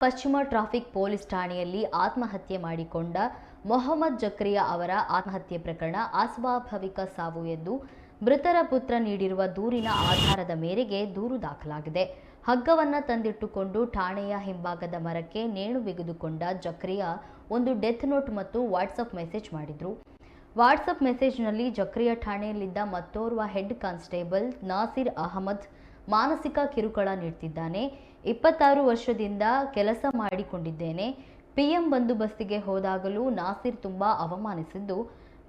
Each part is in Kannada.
ಪಶ್ಚಿಮ ಟ್ರಾಫಿಕ್ ಪೊಲೀಸ್ ಠಾಣೆಯಲ್ಲಿ ಆತ್ಮಹತ್ಯೆ ಮಾಡಿಕೊಂಡ ಮೊಹಮ್ಮದ್ ಜಕ್ರಿಯಾ ಅವರ ಆತ್ಮಹತ್ಯೆ ಪ್ರಕರಣ ಅಸ್ವಾಭಾವಿಕ ಸಾವು ಎಂದು ಮೃತರ ಪುತ್ರ ನೀಡಿರುವ ದೂರಿನ ಆಧಾರದ ಮೇರೆಗೆ ದೂರು ದಾಖಲಾಗಿದೆ. ಹಗ್ಗವನ್ನು ತಂದಿಟ್ಟುಕೊಂಡು ಠಾಣೆಯ ಹಿಂಭಾಗದ ಮರಕ್ಕೆ ನೇಣು ಬಿಗಿದುಕೊಂಡ ಜಕ್ರಿಯಾ ಒಂದು ಡೆತ್ ನೋಟ್ ಮತ್ತು ವಾಟ್ಸಪ್ ಮೆಸೇಜ್ ಮಾಡಿದ್ರು. ವಾಟ್ಸಪ್ ಮೆಸೇಜ್ನಲ್ಲಿ ಜಕ್ರಿಯಾ ಠಾಣೆಯಲ್ಲಿದ್ದ ಮತ್ತೋರ್ವ ಹೆಡ್ ಕಾನ್ಸ್ಟೇಬಲ್ ನಾಸಿರ್ ಅಹಮದ್ ಮಾನಸಿಕ ಕಿರುಕುಳ ನೀಡ್ತಿದ್ದಾನೆ. ಇಪ್ಪತ್ತಾರು ವರ್ಷದಿಂದ ಕೆಲಸ ಮಾಡಿಕೊಂಡಿದ್ದೇನೆ. ಪಿಎಂ ಬಂದೋಬಸ್ತಿಗೆ ಹೋದಾಗಲೂ ನಾಸಿರ್ ತುಂಬ ಅವಮಾನಿಸಿದ್ದು.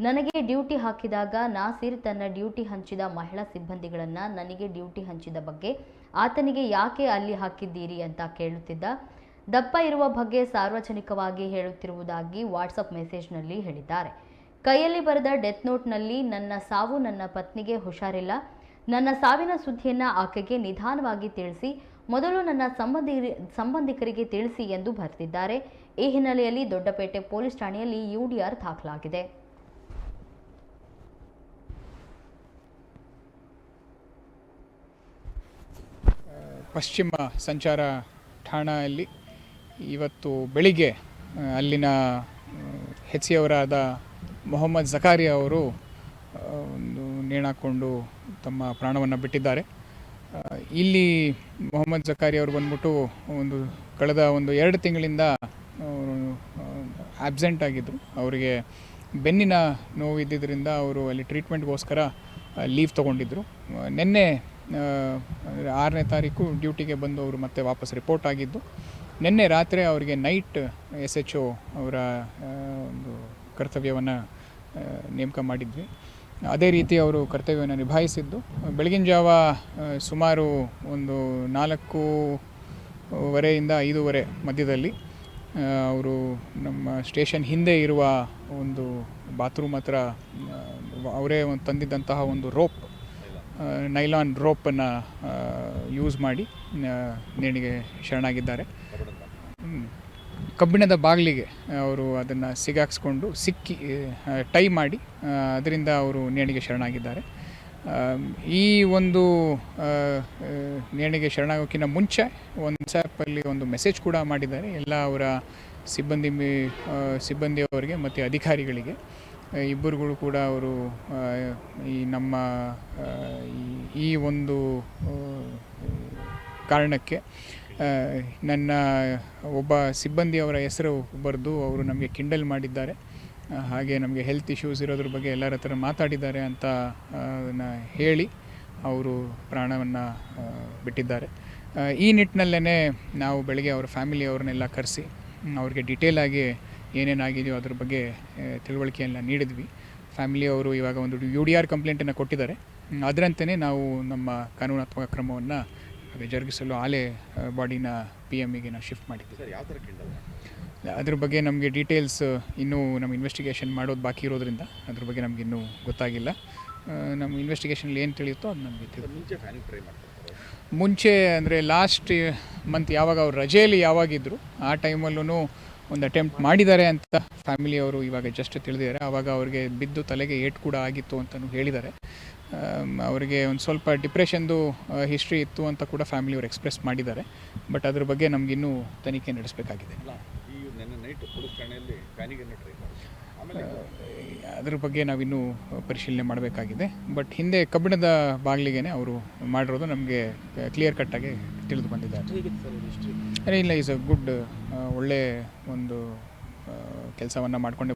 ನನಗೆ ಡ್ಯೂಟಿ ಹಾಕಿದಾಗ ನಾಸಿರ್ ತನ್ನ ಡ್ಯೂಟಿ ಹಂಚಿದ ಮಹಿಳಾ ಸಿಬ್ಬಂದಿಗಳನ್ನು ನನಗೆ ಡ್ಯೂಟಿ ಹಂಚಿದ ಬಗ್ಗೆ, ಆತನಿಗೆ ಯಾಕೆ ಅಲ್ಲಿ ಹಾಕಿದ್ದೀರಿ ಅಂತ ಕೇಳುತ್ತಿದ್ದ. ದಪ್ಪ ಇರುವ ಬಗ್ಗೆ ಸಾರ್ವಜನಿಕವಾಗಿ ಹೇಳುತ್ತಿರುವುದಾಗಿ ವಾಟ್ಸಪ್ ಮೆಸೇಜ್ನಲ್ಲಿ ಹೇಳಿದ್ದಾರೆ. ಕೈಯಲ್ಲಿ ಬರೆದ ಡೆತ್ ನೋಟ್ನಲ್ಲಿ ನನ್ನ ಸಾವು ನನ್ನ ಪತ್ನಿಗೆ ಹುಷಾರಿಲ್ಲ. ನನ್ನ ಸಾವಿನ ಸುದ್ದಿಯನ್ನು ಆಕೆಗೆ ನಿಧಾನವಾಗಿ ತಿಳಿಸಿ, ಮೊದಲು ನನ್ನ ಸಂಬಂಧಿ, ಸಂಬಂಧಿಕರಿಗೆ ತಿಳಿಸಿ ಎಂದು ಬರೆದಿದ್ದಾರೆ. ಈ ಹಿನ್ನೆಲೆಯಲ್ಲಿ ದೊಡ್ಡಪೇಟೆ ಪೊಲೀಸ್ ಠಾಣೆಯಲ್ಲಿ ಯುಡಿಆರ್ ದಾಖಲಾಗಿದೆ. ಪಶ್ಚಿಮ ಸಂಚಾರ ಠಾಣೆಯಲ್ಲಿ ಇವತ್ತು ಬೆಳಿಗ್ಗೆ, ಅಲ್ಲಿನ ಹೆಚ್ ಸಿ ಅವರಾದ ಮೊಹಮ್ಮದ್ ಜಕಾರಿಯಾ ಅವರು ಒಂದು ನೇಣಾಕೊಂಡು ತಮ್ಮ ಪ್ರಾಣವನ್ನು ಬಿಟ್ಟಿದ್ದಾರೆ. ಇಲ್ಲಿ ಮೊಹಮ್ಮದ್ ಜಕಾರಿ ಅವರು ಬಂದ್ಬಿಟ್ಟು ಒಂದು ಕಳೆದ ಒಂದು ಎರಡು ತಿಂಗಳಿಂದ ಆಬ್ಸೆಂಟ್ ಆಗಿದ್ದರು ಅವರಿಗೆ ಬೆನ್ನಿನ ನೋವು ಇದ್ದಿದ್ದರಿಂದ ಅವರು ಅಲ್ಲಿ ಟ್ರೀಟ್ಮೆಂಟ್ಗೋಸ್ಕರ ಲೀವ್ ತೊಗೊಂಡಿದ್ದರು ನಿನ್ನೆ ಆರನೇ ತಾರೀಕು ಡ್ಯೂಟಿಗೆ ಬಂದು ಅವರು ಮತ್ತೆ ವಾಪಸ್ ರಿಪೋರ್ಟ್ ಆಗಿದ್ದು. ನಿನ್ನೆ ರಾತ್ರಿ ಅವರಿಗೆ ನೈಟ್ ಎಸ್ ಎಚ್ ಒ ಅವರ ಒಂದು ಕರ್ತವ್ಯವನ್ನು ನೇಮಕ ಮಾಡಿದ್ವಿ ಅದೇ ರೀತಿ ಅವರು ಕರ್ತವ್ಯವನ್ನು ನಿಭಾಯಿಸಿದ್ದು ಬೆಳಗಿನ ಜಾವ ಸುಮಾರು ಒಂದು ನಾಲ್ಕೂವರೆಯಿಂದ ಐದೂವರೆ ಮಧ್ಯದಲ್ಲಿ ಅವರು ನಮ್ಮ ಸ್ಟೇಷನ್ ಹಿಂದೆ ಇರುವ ಒಂದು ಬಾತ್ರೂಮ್ ಹತ್ರ ಅವರೇ ಒಂದು ತಂದಿದ್ದಂತಹ ಒಂದು ರೋಪ್ ನೈಲಾನ್ ರೋಪನ್ನು ಯೂಸ್ ಮಾಡಿ ನೇಣಿಗೆ ಶರಣಾಗಿದ್ದಾರೆ. ಕಬ್ಬಿಣದ ಬಾಗಿಲಿಗೆ ಅವರು ಅದನ್ನು ಸಿಗಾಕ್ಸ್ಕೊಂಡು ಸಿಕ್ಕಿ ಟೈ ಮಾಡಿ ಅದರಿಂದ ಅವರು ನೇಣಿಗೆ ಶರಣಾಗಿದ್ದಾರೆ. ಈ ಒಂದು ನೇಣಿಗೆ ಶರಣಾಗೋಕ್ಕಿಂತ ಮುಂಚೆ ವಾಟ್ಸಾಪಲ್ಲಿ ಒಂದು ಮೆಸೇಜ್ ಕೂಡ ಮಾಡಿದ್ದಾರೆ. ಎಲ್ಲ ಅವರ ಸಿಬ್ಬಂದಿ ಸಿಬ್ಬಂದಿಯವರಿಗೆ ಮತ್ತು ಅಧಿಕಾರಿಗಳಿಗೆ. ಇಬ್ಬರುಗಳು ಕೂಡ ಅವರು ಈ ನಮ್ಮ ಈ- ಒಂದು ಕಾರಣಕ್ಕೆ ನನ್ನ ಒಬ್ಬ ಸಿಬ್ಬಂದಿಯವರ ಹೆಸರು ಬರೆದು ಅವರು ನಮಗೆ ಕಿಂಡಲ್ ಮಾಡಿದ್ದಾರೆ. ಹಾಗೆ ನಮಗೆ ಹೆಲ್ತ್ ಇಶ್ಯೂಸ್ ಇರೋದ್ರ ಬಗ್ಗೆ ಎಲ್ಲರ ಹತ್ರ ಮಾತಾಡಿದ್ದಾರೆ ಅಂತ ಹೇಳಿ ಅವರು ಪ್ರಾಣವನ್ನು ಬಿಟ್ಟಿದ್ದಾರೆ. ಈ ನಿಟ್ಟಿನಲ್ಲೇ ನಾವು ಬೆಳಗ್ಗೆ ಅವರ ಫ್ಯಾಮಿಲಿಯವ್ರನ್ನೆಲ್ಲ ಕರೆಸಿ, ಅವ್ರಿಗೆ ಡಿಟೇಲಾಗಿ ಏನೇನಾಗಿದೆಯೋ ಅದ್ರ ಬಗ್ಗೆ ತಿಳುವಳಿಕೆಯನ್ನು ನೀಡಿದ್ವಿ. ಫ್ಯಾಮಿಲಿಯವರು ಇವಾಗ ಒಂದು ಯು ಡಿ ಆರ್ ಕಂಪ್ಲೇಂಟನ್ನು ಕೊಟ್ಟಿದ್ದಾರೆ. ಅದರಂತೆಯೇ ನಾವು ನಮ್ಮ ಕಾನೂನಾತ್ಮಕ ಕ್ರಮವನ್ನು ಜರುಗಿಸಲು ಆಲೆ ಬಾಡಿನ ಪಿ ಎಮ್ಮಿಗೆ ನಾವು ಶಿಫ್ಟ್ ಕಿಂಡಲ್ ಅದ್ರ ಬಗ್ಗೆ ನಮಗೆ ಡೀಟೇಲ್ಸ್ ಇನ್ನೂ ನಮ್ಮ ಇನ್ವೆಸ್ಟಿಗೇಷನ್ ಮಾಡೋದು ಬಾಕಿ ಇರೋದ್ರಿಂದ ಅದ್ರ ಬಗ್ಗೆ ನಮ್ಗೆ ಇನ್ನೂ ಗೊತ್ತಾಗಿಲ್ಲ. ನಮ್ಮ ಇನ್ವೆಸ್ಟಿಗೇಷನಲ್ಲಿ ಏನು ತಿಳಿಯುತ್ತೋ ಅದು ನಮಗೆ ಮುಂಚೆ ಅಂದರೆ ಲಾಸ್ಟ್ ಮಂತ್ ಯಾವಾಗ ಅವ್ರು ರಜೆಯಲ್ಲಿ ಯಾವಾಗಿದ್ದರು ಆ ಟೈಮಲ್ಲೂ ಒಂದು ಅಟೆಂಪ್ಟ್ ಮಾಡಿದ್ದಾರೆ ಅಂತ ಫ್ಯಾಮಿಲಿಯವರು ಇವಾಗ ಜಸ್ಟ್ ತಿಳಿದಿದ್ದಾರೆ. ಆವಾಗ ಅವ್ರಿಗೆ ಬಿದ್ದು ತಲೆಗೆ ಏಟ್ ಕೂಡ ಆಗಿತ್ತು ಅಂತಲೂ ಹೇಳಿದ್ದಾರೆ. ಅವರಿಗೆ ಒಂದು ಸ್ವಲ್ಪ ಡಿಪ್ರೆಷನ್ದು ಹಿಸ್ಟ್ರಿ ಇತ್ತು ಅಂತ ಕೂಡ ಫ್ಯಾಮಿಲಿಯವರು ಎಕ್ಸ್ಪ್ರೆಸ್ ಮಾಡಿದ್ದಾರೆ. ಬಟ್ ಅದ್ರ ಬಗ್ಗೆ ನಮಗಿನ್ನೂ ತನಿಖೆ ನಡೆಸಬೇಕಾಗಿದೆ. ಅದ್ರ ಬಗ್ಗೆ ನಾವಿನ್ನೂ ಪರಿಶೀಲನೆ ಮಾಡಬೇಕಾಗಿದೆ. ಬಟ್ ಹಿಂದೆ ಕಬ್ಬಿಣದ ಬಾಗಿಲಿಗೆ ಅವರು ಮಾಡಿರೋದು ನಮಗೆ ಕ್ಲಿಯರ್ ಕಟ್ಟಾಗಿ ತಿಳಿದು ಬಂದಿದೆ ಅದೇ ಇಲ್ಲ ಇಸ್ ಅ ಗುಡ್ ಒಳ್ಳೆ ಒಂದು ಕೆಲಸವನ್ನು ಮಾಡಿಕೊಂಡೆ